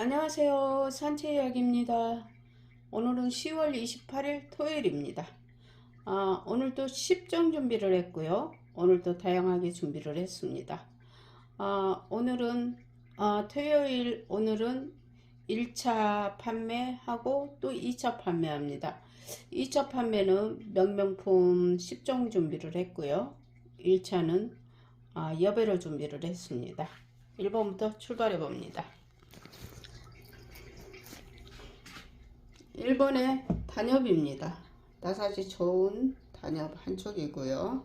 안녕하세요. 산채 이야기입니다. 오늘은 10월 28일 토요일입니다. 아, 오늘도 10정 준비를 했고요. 오늘도 다양하게 준비를 했습니다. 아, 오늘은 아, 토요일 오늘은 1차 판매하고 또 2차 판매합니다. 2차 판매는 명명품 10종 준비를 했고요. 1차는 아, 여배로 준비를 했습니다. 1번부터 출발해 봅니다. 1번의 단엽입니다. 나사지 좋은 단엽 한쪽이고요.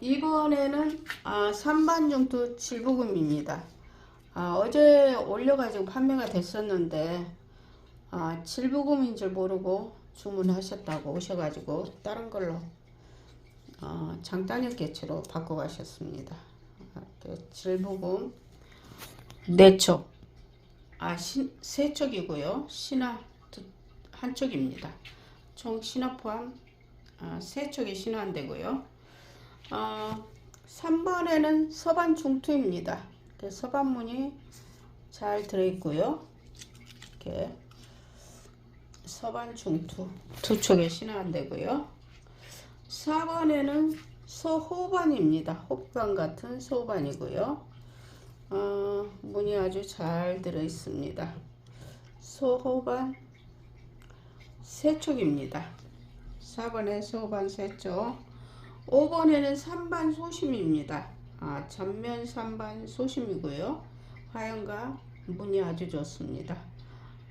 이번에는 아, 3반 중투 칠부금입니다. 아, 어제 올려가지고 판매가 됐었는데 아, 칠부금인 줄 모르고 주문하셨다고 오셔가지고 다른 걸로 어, 장단엽 개체로 바꿔 가셨습니다. 이렇게 칠부금 네 쪽, 아, 신, 세 쪽이고요. 신화 두, 한 쪽입니다. 총 신화 포함 아, 세 쪽이 신화되고요. 어, 3번에는 서반 중투입니다. 서반문이 잘 들어있고요. 이렇게 서반 중투 두 쪽에 신화되고요. 4번에는 서호반입니다. 호반 같은 소반이고요. 어, 문이 아주 잘 들어 있습니다. 소호반 세촉입니다. 4번에 소호반 세촉 5번에는 3반 소심입니다. 아, 전면 3반 소심이고요. 화형과 문이 아주 좋습니다.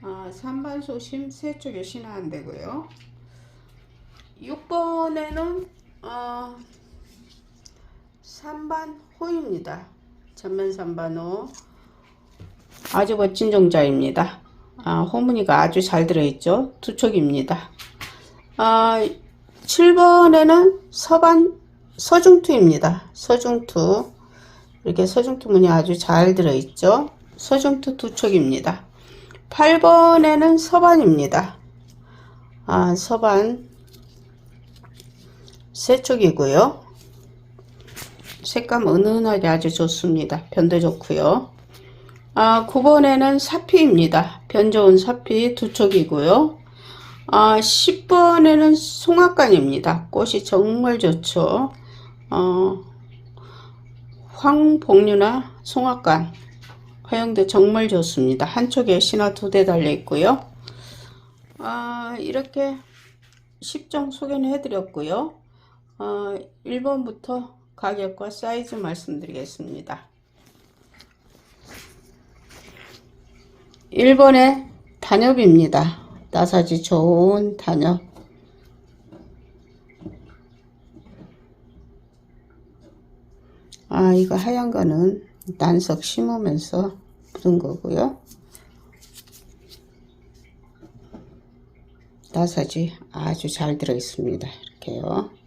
아, 3반 소심 세촉에 신화안 되고요. 6번에는 어, 3반 호입니다. 전면 3반호 아주 멋진 종자입니다. 아, 호무늬가 아주 잘 들어있죠. 두 촉입니다. 아, 7번에는 서반 서중투입니다. 서중투 이렇게 서중투 문이 아주 잘 들어있죠. 서중투 두 촉입니다. 8번에는 서반입니다. 아, 서반 세 촉이고요. 색감 은은하게 아주 좋습니다. 변도 좋고요. 아, 9번에는 사피입니다. 변 좋은 사피 두 촉이고요. 아, 10번에는 송악관입니다. 꽃이 정말 좋죠. 어, 황복류나 송악관 화형도 정말 좋습니다. 한쪽에 신화 두 대 달려 있고요. 아, 이렇게 10종 소개는 해드렸고요. 어, 1번부터 가격과 사이즈 말씀드리겠습니다. 1번에 단엽입니다. 나사지 좋은 단엽. 아, 이거 하얀 거는 난석 심으면서 묻은 거고요. 나사지 아주 잘 들어 있습니다. 이렇게요.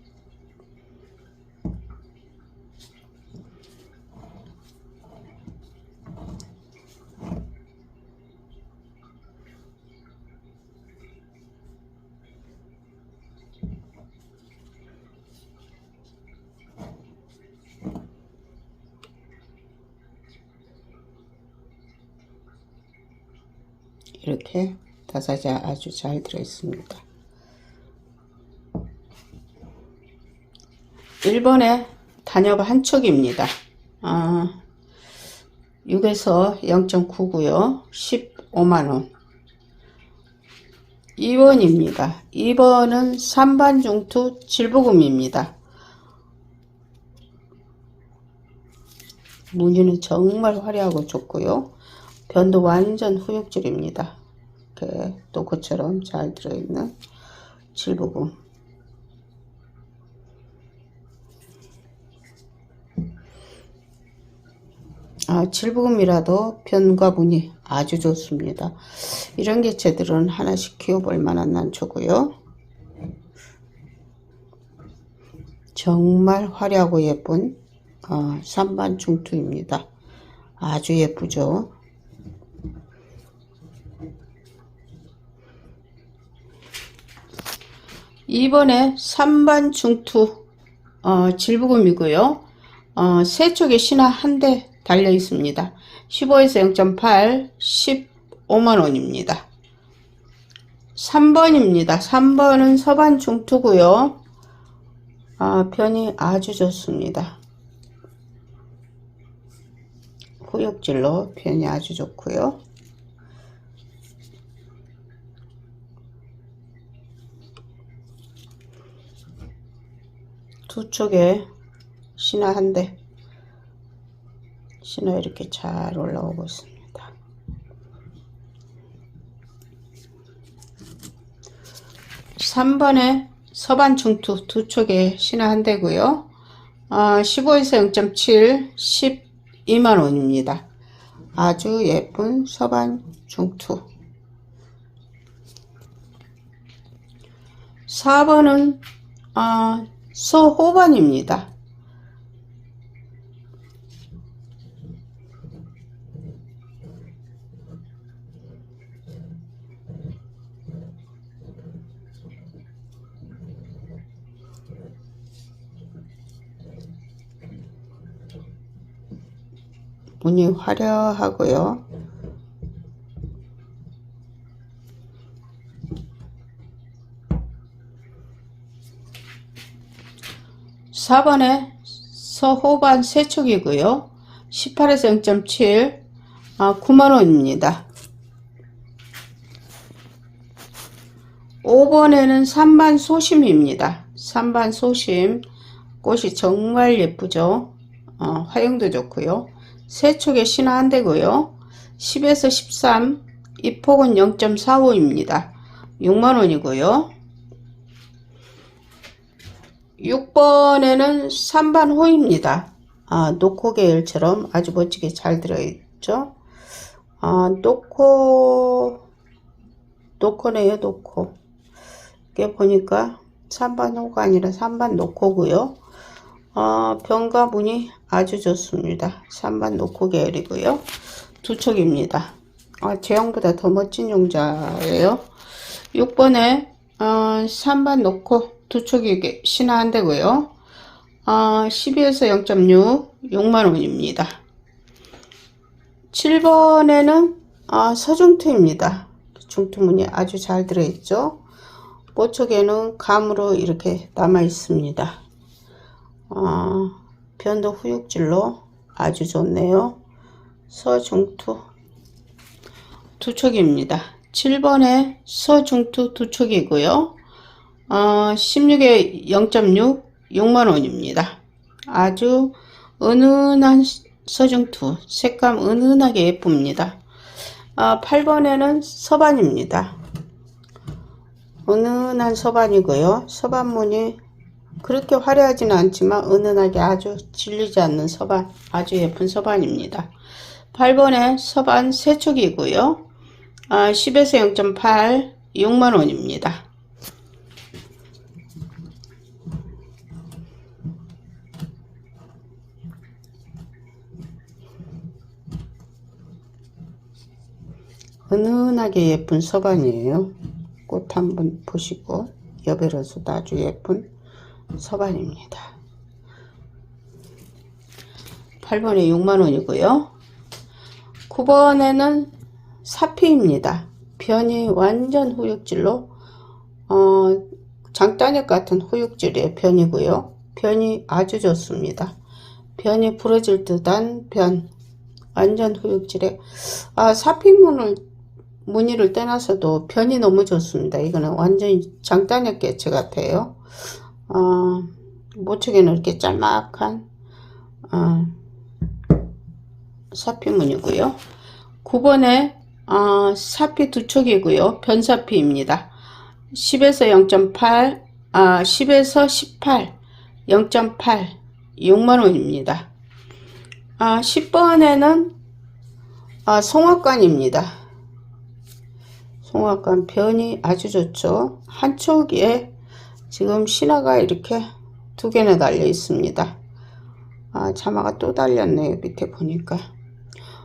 이렇게 다사지 아주 잘 들어 있습니다. 1번에 단엽 한 촉입니다. 아, 6에서 0.9고요. 15만원. 2번입니다. 2번은 3반 중투 질부금입니다. 무늬는 정말 화려하고 좋고요. 변도 완전 후육질입니다. 이렇게 노코처럼 잘 들어있는 질부금. 아, 질부금이라도 변과 무늬 아주 좋습니다. 이런 개체들은 하나씩 키워볼 만한 난초고요. 정말 화려하고 예쁜 어, 산반 중투입니다. 아주 예쁘죠. 이번에 3반 중투 어, 질부금이고요. 어, 세 쪽에 신화 한 대 달려 있습니다. 15에서 0.8, 15만 원입니다. 3번입니다. 3번은 서반 중투고요. 아, 편이 아주 좋습니다. 후육질로 편이 아주 좋고요. 두 쪽에 신화 한 대. 신화 이렇게 잘 올라오고 있습니다. 3번에 서반 중투 두 쪽에 신화 한 대고요. 아, 15에서 0.7, 12만 원입니다. 아주 예쁜 서반 중투. 4번은 아, 서호반입니다. 문이 화려하고요. 사번에 서호반 세촉이고요. 18에서 0.7, 아, 9만원입니다. 5번에는 3반 소심입니다. 3반 소심. 꽃이 정말 예쁘죠. 어, 화형도 좋고요. 세촉에 신화 한 대고요. 10에서 13, 이 폭은 0.45입니다. 6만원이고요. 6번에는 3반 호입니다. 아, 노코 계열처럼 아주 멋지게 잘 들어있죠. 아, 노코, 노코네요, 노코. 이게 보니까 3반 호가 아니라 3반 노코고요. 어, 병과 문이 아주 좋습니다. 3반 노코 계열이고요. 두 촉입니다. 아, 제형보다 더 멋진 용자예요. 6번에 어, 3반 노코 두 촉이 신화 한 대고요. 어, 12에서 0.6, 6만원입니다. 7번에는 아, 서중투입니다. 중투문이 아주 잘 들어있죠. 모촉에는 감으로 이렇게 남아 있습니다. 어, 변도 후육질로 아주 좋네요. 서중투 두 촉입니다. 7번에 서중투 두 촉이고요. 어, 16에 0.6 6만원입니다. 아주 은은한 서중투 색감 은은하게 예쁩니다. 어, 8번에는 서반입니다. 은은한 서반이고요. 서반무늬 그렇게 화려하지는 않지만 은은하게 아주 질리지 않는 서반 아주 예쁜 서반입니다. 8번에 서반 세촉이고요. 아, 10에서 0.8 6만원입니다. 은은하게 예쁜 서반이에요. 꽃 한번 보시고 여배로서도 아주 예쁜 서반입니다. 8번에 6만원이고요. 9번에는 사피입니다. 변이 완전 후육질로 어, 장단역 같은 후육질의 변이고요. 변이 아주 좋습니다. 변이 부러질 듯한 변 완전 후육질의 아, 사피문을 무늬를 떼놔서도 변이 너무 좋습니다. 이거는 완전히 장단역 개체 같아요. 어, 모측에는 이렇게 짤막한 어, 사피문이고요. 9번에 어, 사피 두 촉이고요. 변사피입니다. 10에서 0.8, 아, 10에서 18, 0.8, 6만원입니다. 아, 10번에는 아, 송화관입니다. 송화관 변이 아주 좋죠. 한쪽에 지금 신화가 이렇게 두 개나 달려 있습니다. 아, 자마가 또 달렸네요. 밑에 보니까.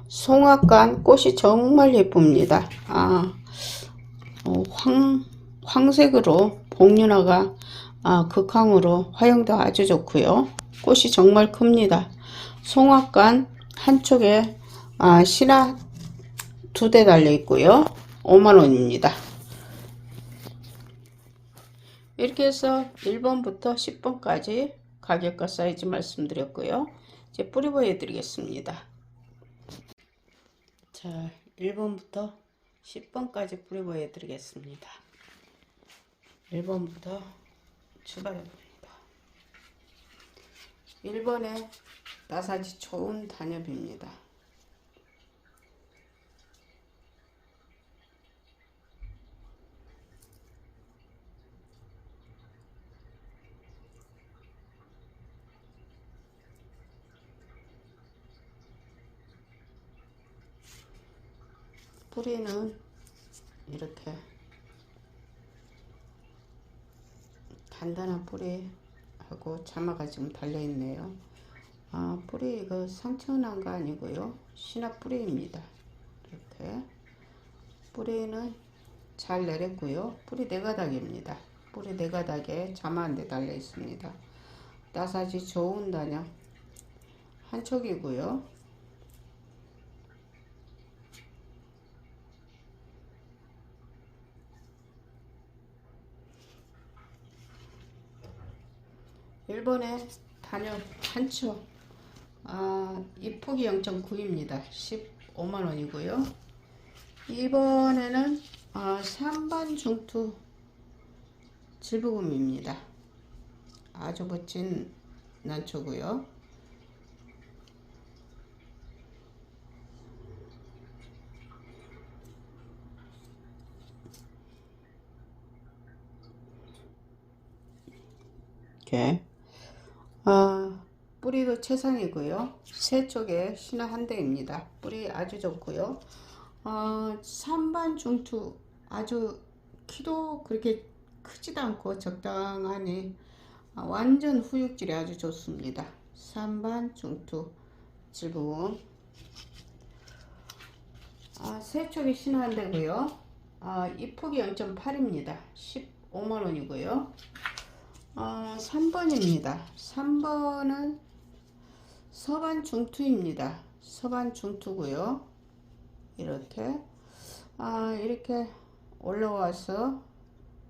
송화관 꽃이 정말 예쁩니다. 아, 어, 황, 황색으로 복륜화가 아, 극황으로 화형도 아주 좋고요. 꽃이 정말 큽니다. 송악관 한쪽에 아, 신화 두 대 달려 있고요. 5만원입니다. 이렇게 해서 1번부터 10번까지 가격과 사이즈 말씀드렸고요. 이제 뿌리 보여드리겠습니다. 자, 1번부터 10번까지 뿌리 보여드리겠습니다. 1번부터 출발해봅니다. 1번에 나사지 좋은 단엽입니다. 뿌리는 이렇게 단단한 뿌리하고 자마가 지금 달려있네요. 아, 뿌리 이거 상처난 거 아니고요. 신화 뿌리입니다. 이렇게 뿌리는 잘 내렸고요. 뿌리 네 가닥입니다. 뿌리 네 가닥에 자마 한대 달려 있습니다. 나사지 좋은 단역 한 촉이고요. 일본의 단역 한초 아, 이 폭이 0.9입니다. 15만 원이고요. 이번에는 아, 3반 중투 질부금입니다. 아주 멋진 난초고요. 이렇게 아, 뿌리도 최상이고요. 새 쪽에 신화 한 대입니다. 뿌리 아주 좋고요. 어, 산반 중투 아주 키도 그렇게 크지도 않고 적당하니 아, 완전 후육질이 아주 좋습니다. 산반 중투 질봉 아, 새 쪽에 신화 한 대고요. 아, 이 폭이 0.8입니다. 15만 원이고요. 어, 3번입니다. 3번은 서반 중투입니다. 서반 중투고요. 이렇게 아, 이렇게 올라와서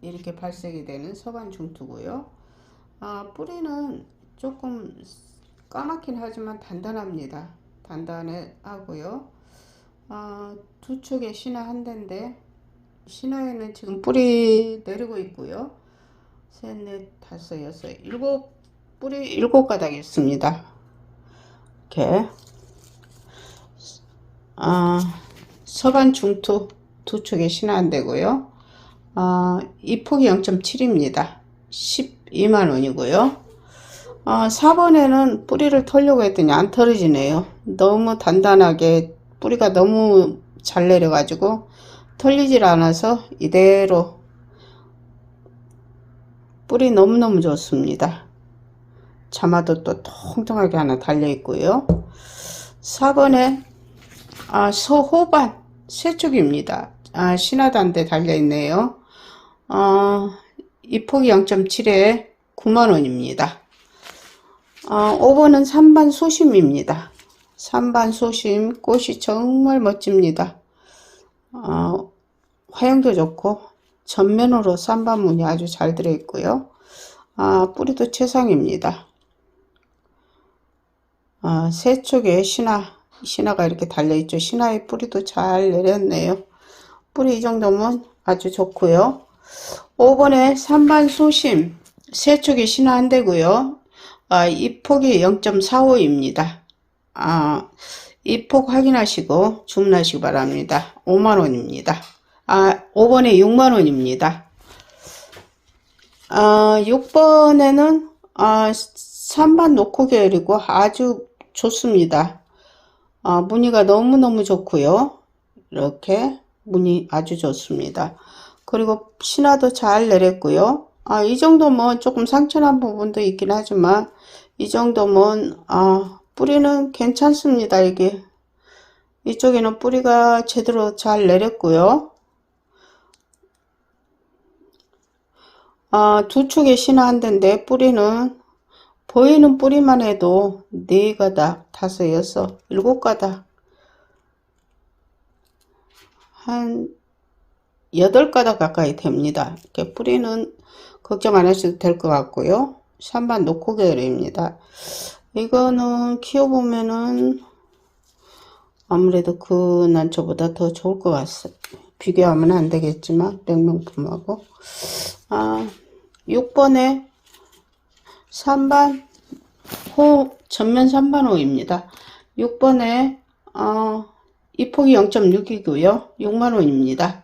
이렇게 발색이 되는 서반 중투고요. 아, 뿌리는 조금 까맣긴 하지만 단단합니다. 단단해 하고요. 아, 두 촉에 신화 한 대인데 신화에는 지금 뿌리 내리고 있고요. 셋, 넷, 다섯, 여섯, 일곱 뿌리 일곱 가닥 있습니다. 이렇게 아, 서반 중투 두 축에 신화 되고요. 아, 이 폭이 0.7입니다. 12만 원이고요. 아, 4번에는 뿌리를 털려고 했더니 안 털어지네요. 너무 단단하게 뿌리가 너무 잘 내려가지고 털리질 않아서 이대로 뿌리 너무너무 좋습니다. 자마도 또 통통하게 하나 달려 있고요. 4번에 아, 서호반 세축입니다. 아, 신화단대 달려 있네요. 어, 이 폭이 0.7에 9만원입니다. 어, 5번은 3반 소심입니다. 3반 소심 꽃이 정말 멋집니다. 어, 화형도 좋고 전면으로 쌈반문이 아주 잘 들어있고요. 아, 뿌리도 최상입니다. 아, 새 쪽에 신화, 신화가 이렇게 달려있죠. 신화의 뿌리도 잘 내렸네요. 뿌리 이 정도면 아주 좋고요. 5번에 3반 소심, 새 쪽에 신화 한 대고요. 아, 이 폭이 0.45입니다. 아, 이 폭 확인하시고 주문하시기 바랍니다. 5만원입니다. 아, 5번에 6만원입니다. 아, 6번에는 아, 3반 노코 계열이고 아주 좋습니다. 아, 무늬가 너무너무 좋고요. 이렇게 무늬 아주 좋습니다. 그리고 신화도 잘 내렸고요. 아, 이 정도면 조금 상처난 부분도 있긴 하지만 이 정도면 아, 뿌리는 괜찮습니다. 이게 이쪽에는 뿌리가 제대로 잘 내렸고요. 아, 두 축에 신화 한 대인데 뿌리는 보이는 뿌리만 해도 네 가닥, 다섯, 여섯, 일곱 가닥, 한 여덟 가닥 가까이 됩니다. 이렇게 뿌리는 걱정 안 하셔도 될 것 같고요. 3번 노코 계열입니다. 이거는 키워보면은 아무래도 그 난초보다 더 좋을 것 같습니다. 비교하면 안 되겠지만 백명품하고 아 6번에 3번 호 전면 3번 호입니다. 6번에 어, 이 폭이 0.6이고요. 6만원입니다.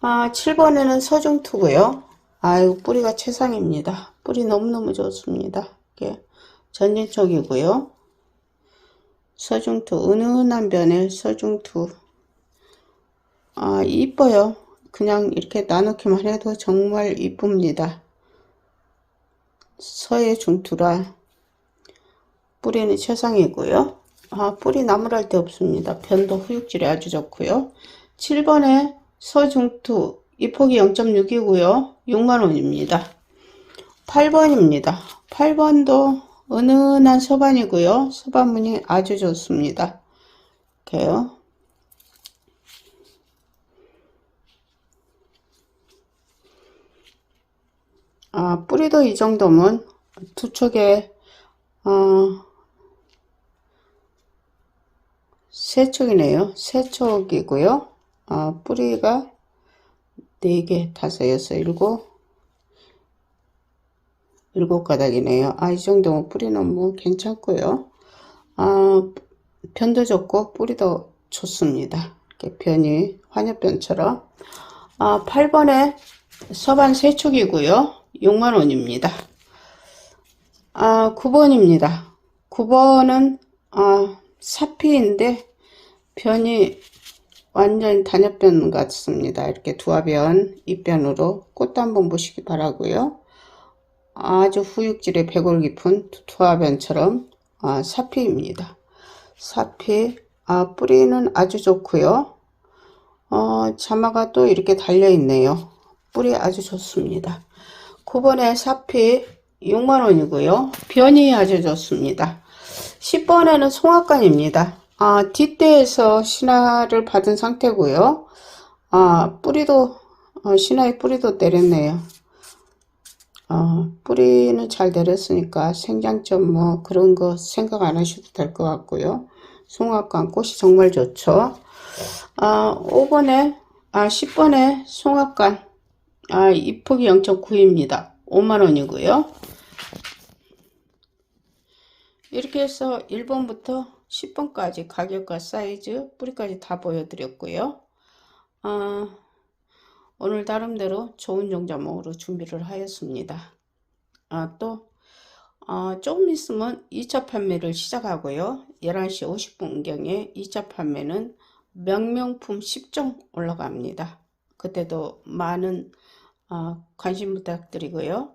아 7번에는 서중투고요. 아유 뿌리가 최상입니다. 뿌리 너무너무 좋습니다. 이게 전진촉이고요. 서중투 은은한 변의 서중투 아 이뻐요. 그냥 이렇게 나누기만 해도 정말 이쁩니다. 서해 중투라 뿌리는 최상이고요. 아 뿌리 나무랄 데 없습니다. 변도 후육질이 아주 좋고요. 7번에 서중투 이 폭이 0.6이고요. 6만원입니다. 8번입니다. 8번도 은은한 서반이고요. 서반무늬 아주 좋습니다. 이렇게요. 아, 뿌리도 이 정도면 두 촉에 어, 세 촉이네요. 세 촉이고요. 아, 뿌리가 네 개, 다섯, 여섯, 일곱, 일곱 가닥이네요. 아, 이 정도면 뿌리는 뭐 괜찮고요. 아, 변도 좋고 뿌리도 좋습니다. 이렇게 변이 환엽변처럼. 아, 8번에 서반 세촉이고요. 6만원입니다. 아, 9번입니다. 9번은 아, 사피인데 변이 완전 단엽변 같습니다. 이렇게 두화변, 입변으로 꽃도 한번 보시기 바라고요. 아주 후육질의 배골 깊은 투화변처럼 아, 사피입니다. 사피 아, 뿌리는 아주 좋고요. 어, 자마가 또 이렇게 달려 있네요. 뿌리 아주 좋습니다. 9번에 사피 6만원이고요. 변이 아주 좋습니다. 10번에는 송악관입니다. 아, 뒷대에서 신화를 받은 상태고요. 아, 뿌리도 어, 신화의 뿌리도 내렸네요. 어, 뿌리는 잘 내렸으니까 생장점 뭐 그런 거 생각 안 하셔도 될 것 같고요. 송악관 꽃이 정말 좋죠. 아, 5번에 아 10번에 송악관 아, 이 폭이 0.9입니다. 5만원이고요. 이렇게 해서 1번부터 10번까지 가격과 사이즈, 뿌리까지 다 보여드렸고요. 아, 오늘 나름대로 좋은 종자목으로 준비를 하였습니다. 아, 또 아, 조금 있으면 2차 판매를 시작하고요. 11시 50분경에 2차 판매는 명명품 10종 올라갑니다. 그때도 많은 어, 관심 부탁드리고요.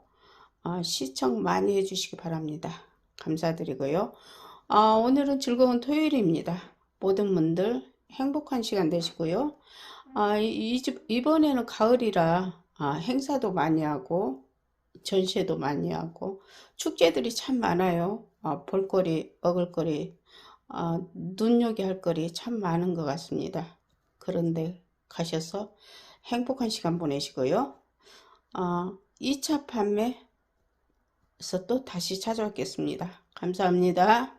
어, 시청 많이 해주시기 바랍니다. 감사드리고요. 어, 오늘은 즐거운 토요일입니다. 모든 분들 행복한 시간 되시고요. 이번에는 가을이라 아, 행사도 많이 하고 전시회도 많이 하고 축제들이 참 많아요. 아, 볼거리, 먹을거리, 아, 눈요기할 거리 참 많은 것 같습니다. 그런데 가셔서 행복한 시간 보내시고요. 어, 2차 판매에서 또 다시 찾아뵙겠습니다. 감사합니다.